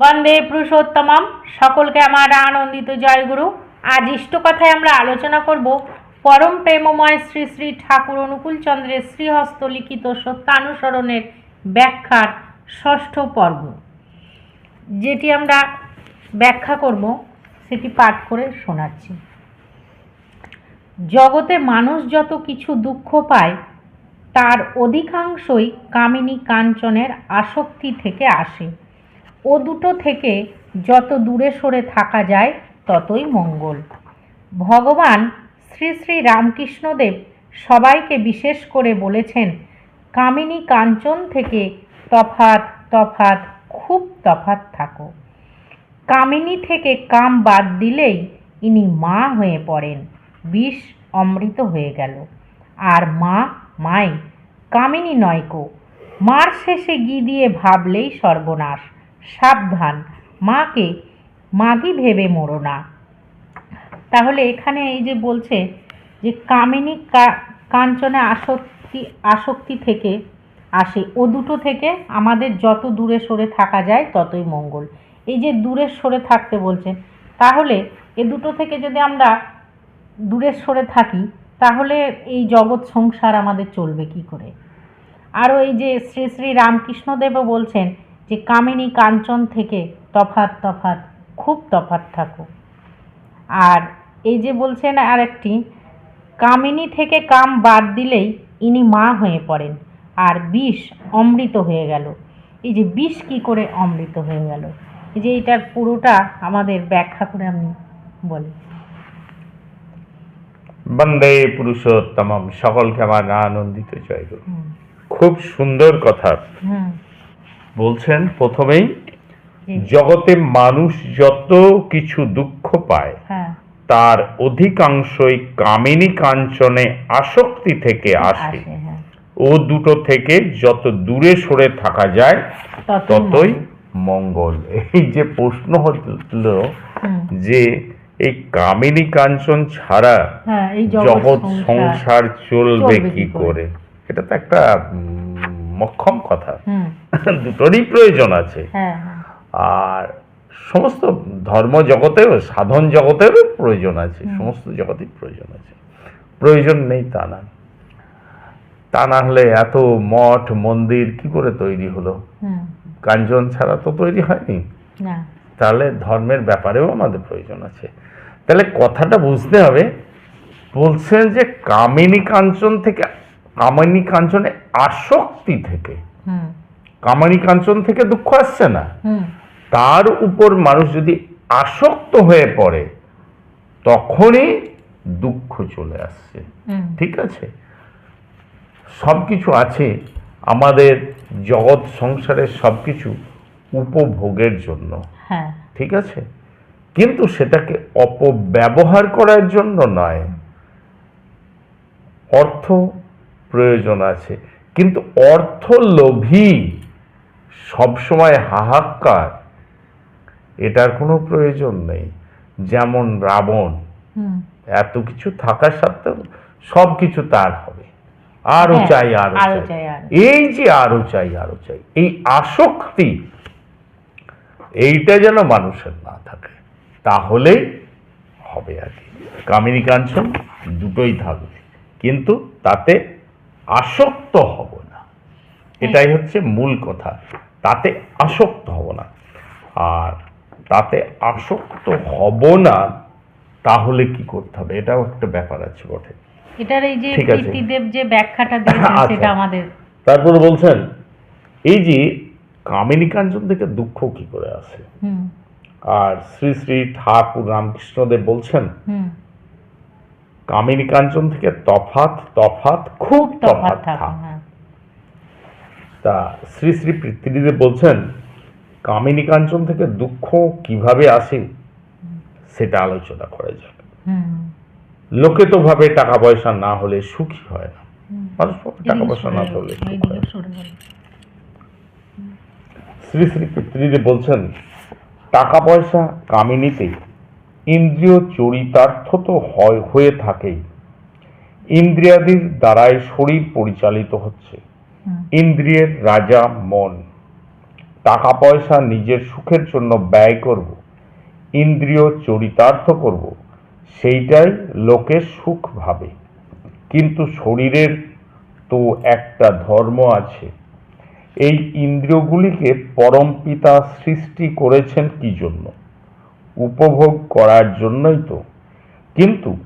বন্দে পুরুষোত্তমম। সকলকে আমার আনন্দিত জয়গুরু আজ ইষ্ট কথায় আমরা আলোচনা করব পরম প্রেমময় শ্রী শ্রী ঠাকুর অনুকূল চন্দ্রের শ্রীহস্ত লিখিত সত্যানুসরণের ব্যাখ্যার ষষ্ঠ পর্ব। যেটি আমরা ব্যাখ্যা করব, সেটি পাঠ করে শোনাচ্ছি। জগতে মানুষ যত কিছু দুঃখ পায়, তার অধিকাংশই কামিনী কাঞ্চনের আসক্তি থেকে আসে। ও দুটো থেকে যত দূরে সরে থাকা যায়, ততই মঙ্গল। ভগবান শ্রী শ্রী রামকৃষ্ণদেব সবাইকে বিশেষ করে বলেছেন, কামিনী কাঞ্চন থেকে তফাত তফাত খুব তফাত থাকো। কামিনী থেকে কাম বাদ দিলেই ইনি মা হয়ে পড়েন, বিষ অমৃত হয়ে গেল। আর মা, মাই, কামিনী নয়কো মার শেষে গি দিয়ে ভাবলেই সর্বনাশ। সাবধান। মাকে মাগি ভেবে মোড়ো না। তাহলে এখানে এই যে বলছে যে কামিনী কাঞ্চনে আসক্তি আসক্তি থেকে আসে। ও দুটো থেকে আমাদের যত দূরে সরে থাকা যায় ততই মঙ্গল। এই যে দূরে সরে থাকতে বলছে, তাহলে এ দুটো থেকে যদি আমরা দূরে সরে থাকি, তাহলে এই জগৎ সংসার আমাদের চলবে কি করে? আরও এই যে শ্রী শ্রী রামকৃষ্ণদেবও বলছেন যে কামিনী কাঞ্চন থেকে তফাত তফাত খুব তফাত থাকো আর এই যে বলছেন আরেকটি কামিনী থেকে কাম বাদ দিলেই ইনি মা হয়ে পড়েন আর বিষ অমৃত হয়ে গেল। এই যে বিষ কি করে অমৃত হয়ে গেল? এই যে এটার পুরোটা আমাদের ব্যাখ্যা করে আমি বলি। বন্দে পুরুষোত্তম সকলকে আমার আনন্দিত হুম। খুব সুন্দর কথা। হুম। বলছেন প্রথমেই জগতে মানুষ যত কিছু দুঃখ পায় হ্যাঁ। তার অধিকাংশই কামিনী কাঞ্চনে আসক্তি থেকে আসে। হ্যাঁ। ও দুটো থেকে যত দূরে সরে থাকা যায় ততই মঙ্গল। এই যে প্রশ্ন হলো। যে এই কামিনী কাঞ্চন ছাড়া হ্যাঁ জগৎ সংসার চলবে কি করে? এটা তো একটা মক্ষম কথা। দুটোরই প্রয়োজন আছে। হ্যাঁ হ্যাঁ। আর সমস্ত ধর্ম জগতেও সাধন জগতেরও প্রয়োজন আছে। সমস্ত জগতেই প্রয়োজন আছে। প্রয়োজন নেই তা না। তা না হলে এত মঠ মন্দির কি করে তৈরি হলো? কাঞ্চন ছাড়া তো তৈরি হয়নি। তাহলে ধর্মের ব্যাপারেও আমাদের প্রয়োজন আছে। তাহলে কথাটা বুঝতে হবে। বলছেন যে কামিনী কাঞ্চন থেকে কামিনী কাঞ্চনে আসক্তি থেকে। কামিনী কাঞ্চন থেকে দুঃখ আসছে না? তার উপর মানুষ যদি আসক্ত হয়ে পড়ে তখনই দুঃখ চলে আসছে। ঠিক আছে? সব কিছু আছে আমাদের জগৎ সংসারের সব কিছু উপভোগের জন্য। হ্যাঁ। ঠিক আছে? কিন্তু সেটাকে অপব্যবহার করার জন্য নয়। অর্থ প্রয়োজন আছে। কিন্তু অর্থ লোভী সবসময় হাহাকার এটার কোনো প্রয়োজন নেই। যেমন রাবণ এত কিছু থাকার সত্ত্বেও সব কিছু তার হবে। আরও হ্যাঁ, চাই আরও আরও চাই। চাই, এই যে আরও চাই আরও চাই এই আসক্তি এইটা যেন মানুষের না থাকে তাহলেই হবে আর কি। কামিনী কাঞ্চন দুটোই থাকবে কিন্তু তাতে আসক্ত হব না। এটাই হচ্ছে মূল কথা। তাতে আসক্ত হব না। আর তাতে আসক্ত হব না তাহলে কি করতে হবে? এটাও একটা ব্যাপার আছে বটে। এটার এই যে প্রীতিদেব যে ব্যাখ্যাটা দিয়েছেন আচ্ছা। সেটা আমাদের তারপরে বলছেন এই যে কামিনী কাঞ্চন থেকে দুঃখ কি করে আসে? আর শ্রী শ্রী ঠাকুর রামকৃষ্ণদেব বলছেন হুম। কামিনী কাঞ্চন থেকে তফাত তফাত খুব তফাত হ্যাঁ। তা শ্রী শ্রী পৃথিবীদেব বলছেন কামিনী কাঞ্চন থেকে দুঃখ কীভাবে আসে সেটা আলোচনা করা যাক। হুম। লোকে তো ভাবে টাকা পয়সা না হলে সুখী হয় না। মানুষ টাকা পয়সা না হলে সুখ হয়। শ্রী শ্রী পিতৃদেব বলছেন টাকা পয়সা কামিনীতে ইন্দ্রিয় চরিতার্থ তো হয় হয়ে থাকেই। ইন্দ্রিয়াদির দ্বারাই শরীর পরিচালিত হচ্ছে। ইন্দ্রিয়ের রাজা মন। টাকা পয়সা নিজের সুখের জন্য ব্যয় করব ইন্দ্রিয় চরিতার্থ করব সেইটাই লোকে সুখ ভাবে। কিন্তু শরীরের তো একটা ধর্ম আছে। এই ইন্দ্রিয়গুলিকে পরমপিতা সৃষ্টি করেছেন কি জন্য? উপভোগ করার জন্যই তো। কিন্তু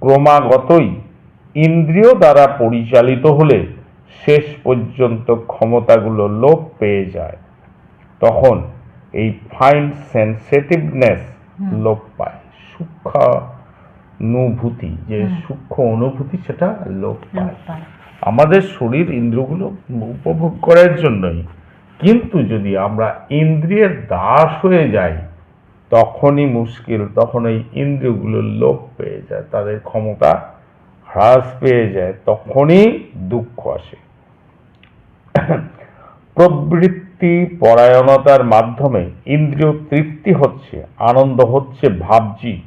ক্রমাগতই ইন্দ্রিয় দ্বারা পরিচালিত হলে শেষ পর্যন্ত ক্ষমতাগুলো লোপ পেয়ে যায়। তখন এই ফাইন সেন্সিটিভনেস লোপ পায়। সূক্ষ্মানুভূতি যে সূক্ষ্ম অনুভূতি সেটা লোপ পায়। আমাদের শরীর ইন্দ্রগুলো উপভোগ করার জন্যই। কিন্তু যদি আমরা ইন্দ্রিয়ের দাস হয়ে যাই তখনই মুশকিল, তখন এই ইন্দ্রিয়গুলো লোপ পেয়ে যায়, তাদের ক্ষমতা হ্রাস পেয়ে যায়, তখনই দুঃখ আসে। প্রবৃত্তি পরায়ণতার মাধ্যমে ইন্দ্রিয় তৃপ্তি হচ্ছে, আনন্দ হচ্ছে, ভাবছি।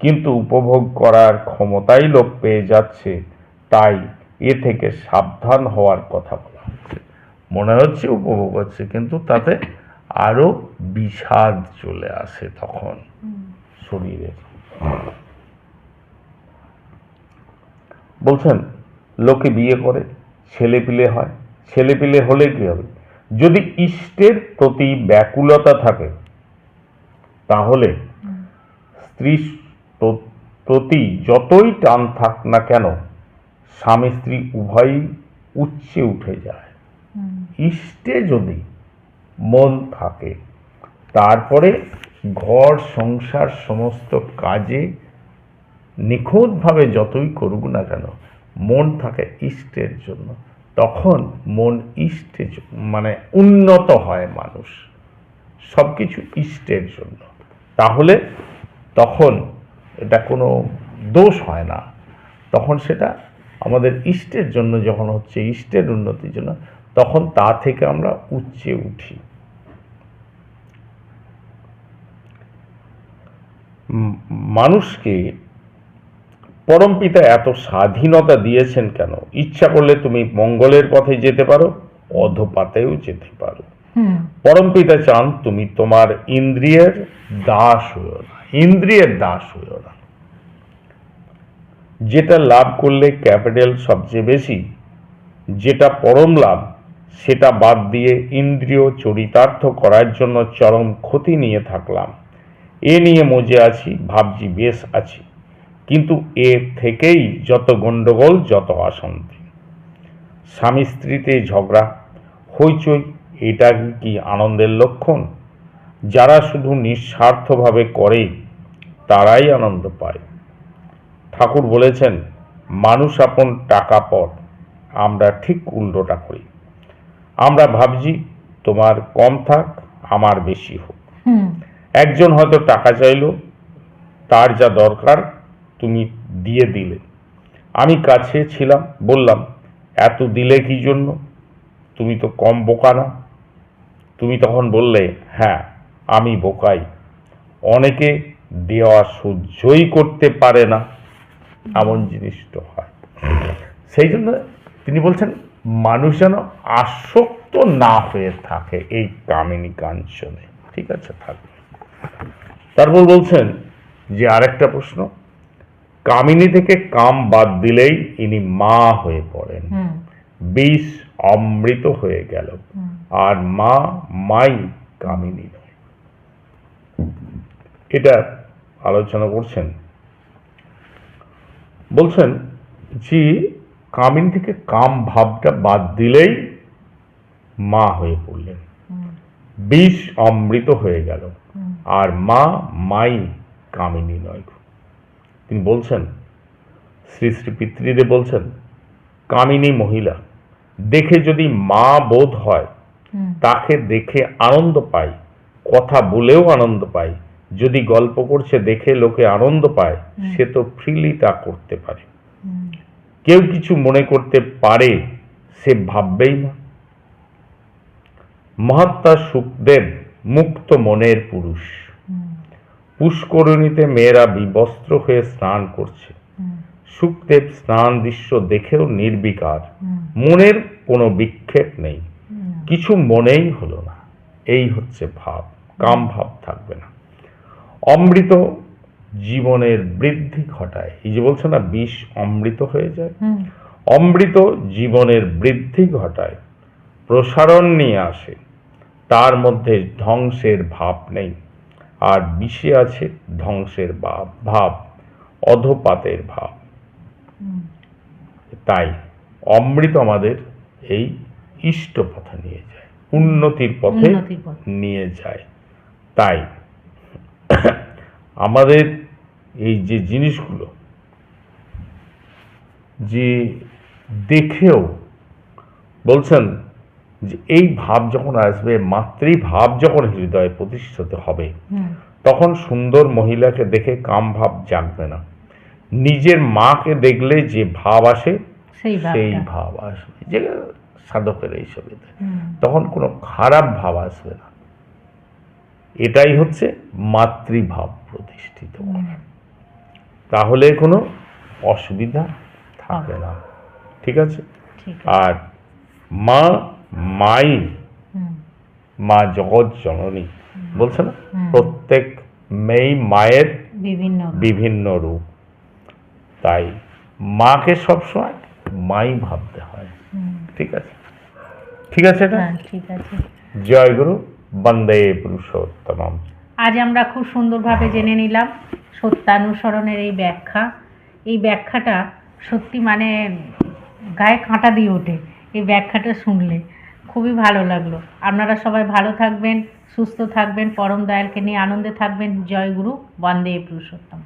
কিন্তু উপভোগ করার ক্ষমতাই লোপ পেয়ে যাচ্ছে, তাই এ থেকে সাবধান হওয়ার কথা বলা। মনে হচ্ছে উপভোগ হচ্ছে, কিন্তু তাতে আরও বিষাদ চলে আসে তখন শরীরে। বলছেন লোকে বিয়ে করে ছেলে পিলে হয়। ছেলে পিলে হলে কি হবে? যদি ইষ্টের প্রতি ব্যাকুলতা থাকে তাহলে স্ত্রী প্রতি যতই টান থাক না কেন স্বামী স্ত্রী উভয়ই উচ্চে উঠে যায়। ইষ্টে যদি মন থাকে। তারপরে ঘর, সংসার, সমস্ত কাজে নিখুঁতভাবে যতই করুক না কেন, মন থাকে ইষ্টের জন্য। তখন মন ইষ্টে মানে উন্নত হয় মানুষ। সব কিছু ইষ্টের জন্য। তাহলে তখন এটা কোনো দোষ হয় না। তখন সেটা আমাদের ইষ্টের জন্য যখন হচ্ছে, ইষ্টের উন্নতির জন্য, তখন তা থেকে আমরা উচ্চে উঠি। মানুষকে পরমপিতা এত স্বাধীনতা দিয়েছেন কেন? ইচ্ছা করলে তুমি মঙ্গলের পথে যেতে পারো অধপাতেও যেতে পারো। হুম। পরমপিতা চান তুমি তোমার ইন্দ্রিয়ের দাস হইও না ইন্দ্রিয়ের দাস হইও না যেটা লাভ করলে ক্যাপিটাল সবচেয়ে বেশি যেটা পরম লাভ সেটা বাদ দিয়ে ইন্দ্রিয় চরিতার্থ করার জন্য চরম ক্ষতি নিয়ে থাকলাম। এ নিয়ে মজে আছি, ভাবছি বেশ আছি। কিন্তু এ থেকেই যত গণ্ডগোল, যত অশান্তি। স্বামী স্ত্রীতে ঝগড়া, হইচই, এটা কি আনন্দের লক্ষণ? যারা শুধু নিঃস্বার্থভাবে করে, তারাই আনন্দ পায়। ঠাকুর বলেছেন, মানুষ আপন টাকা পর আমরা ঠিক উল্টোটা করি। আমরা ভাবছি, তোমার কম থাক, আমার বেশি হোক। একজন হয়তো টাকা চাইলো, তার যা দরকার তুমি দিয়ে দিলে। আমি কাছে ছিলাম, বললাম, এত দিলে কি জন্য? তুমি তো কম বোকা না? তুমি তখন বললে হ্যাঁ আমি বোকাই। অনেকে দেওয়া সহ্যই করতে পারে না। এমন জিনিসটা হয়। সেই জন্য তিনি বলছেন, মানুষ যেন আসক্ত না হয়ে থাকে এই কামিনী কাঞ্চনে। ঠিক আছে থাকবে তারপর বলছেন যে আরেকটা প্রশ্ন কামিনী থেকে কাম বাদ দিলেই ইনি মা হয়ে পড়েন। বিষ অমৃত হয়ে গেল। আর মা মাই কামিনী নয়। এটা আলোচনা করছেন। বলছেন যে কামিনী থেকে কাম ভাবটা বাদ দিলেই মা হয়ে পড়লেন। বিষ অমৃত হয়ে গেল। আর মা মাই কামিনী নয় তিনি বলছেন শ্রী শ্রী পিতৃদেব বলছেন কামিনী মহিলা দেখে যদি মা বোধ হয় তাকে দেখে আনন্দ পাই কথা বলেও আনন্দ পাই যদি গল্প করছে দেখে লোকে আনন্দ পায় সে তো ফ্রিলি তা করতে পারে। কেউ কিছু মনে করতে পারে সে ভাববেই না। মহাত্মা সুখদেব মুক্ত মনের পুরুষ। পুষ্করণীতে মেয়েরা বিবস্ত্র হয়ে স্নান করছে। সুখদেব স্নান দৃশ্য দেখেও নির্বিকার। মনের কোনো বিক্ষেপ নেই। কিছু মনেই হলো না। এই হচ্ছে ভাব। কাম ভাব থাকবে না। অমৃত জীবনের বৃদ্ধি ঘটায়। এই যে বলছে না, বিষ অমৃত হয়ে যায়। অমৃত জীবনের বৃদ্ধি ঘটায়। প্রসারণ নিয়ে আসে। তার মধ্যে ধ্বংসের ভাব নেই। আর বিষে আছে ধ্বংসের ভাব ভাব অধপাতের ভাব। তাই অমৃত আমাদের এই ইষ্ট পথে নিয়ে যায় উন্নতির পথে। নিয়ে যায়। তাই আমাদের এই যে জিনিসগুলো যে দেখেও বলছেন যে এই ভাব যখন আসবে মাতৃভাব যখন হৃদয়ে প্রতিষ্ঠিত হবে তখন সুন্দর মহিলাকে দেখে কাম ভাব জাগবে না। নিজের মাকে দেখলে যে ভাব আসে সেই ভাব আসবে। যে সাধকের এইসব এতে হুম। তখন কোনো খারাপ ভাব আসবে না। এটাই হচ্ছে মাতৃভাব প্রতিষ্ঠিত করা। তাহলে কোনো অসুবিধা থাকবে না। ঠিক আছে। আর মা মাই মা জগৎ জননী বলছে না? প্রত্যেক মেয়েই মায়ের বিভিন্ন বিভিন্ন রূপ। তাই মাকে সবসময় মাই ভাবতে হয়। ঠিক আছে? ঠিক আছে হ্যাঁ ঠিক আছে। জয় গুরু বন্দে পুরুষোত্তম আজ আমরা খুব সুন্দরভাবে জেনে নিলাম সত্যানুসরণের এই ব্যাখ্যা। এই ব্যাখ্যাটা সত্যি মানে গায়ে কাঁটা দিয়ে ওঠে। এই ব্যাখ্যাটা শুনলে। খুবই ভালো লাগল। আপনারা সবাই ভালো থাকবেন, সুস্থ থাকবেন, পরম দয়ালকে নিয়ে আনন্দে থাকবেন। জয় গুরু, বন্দে পুরুষোত্তম।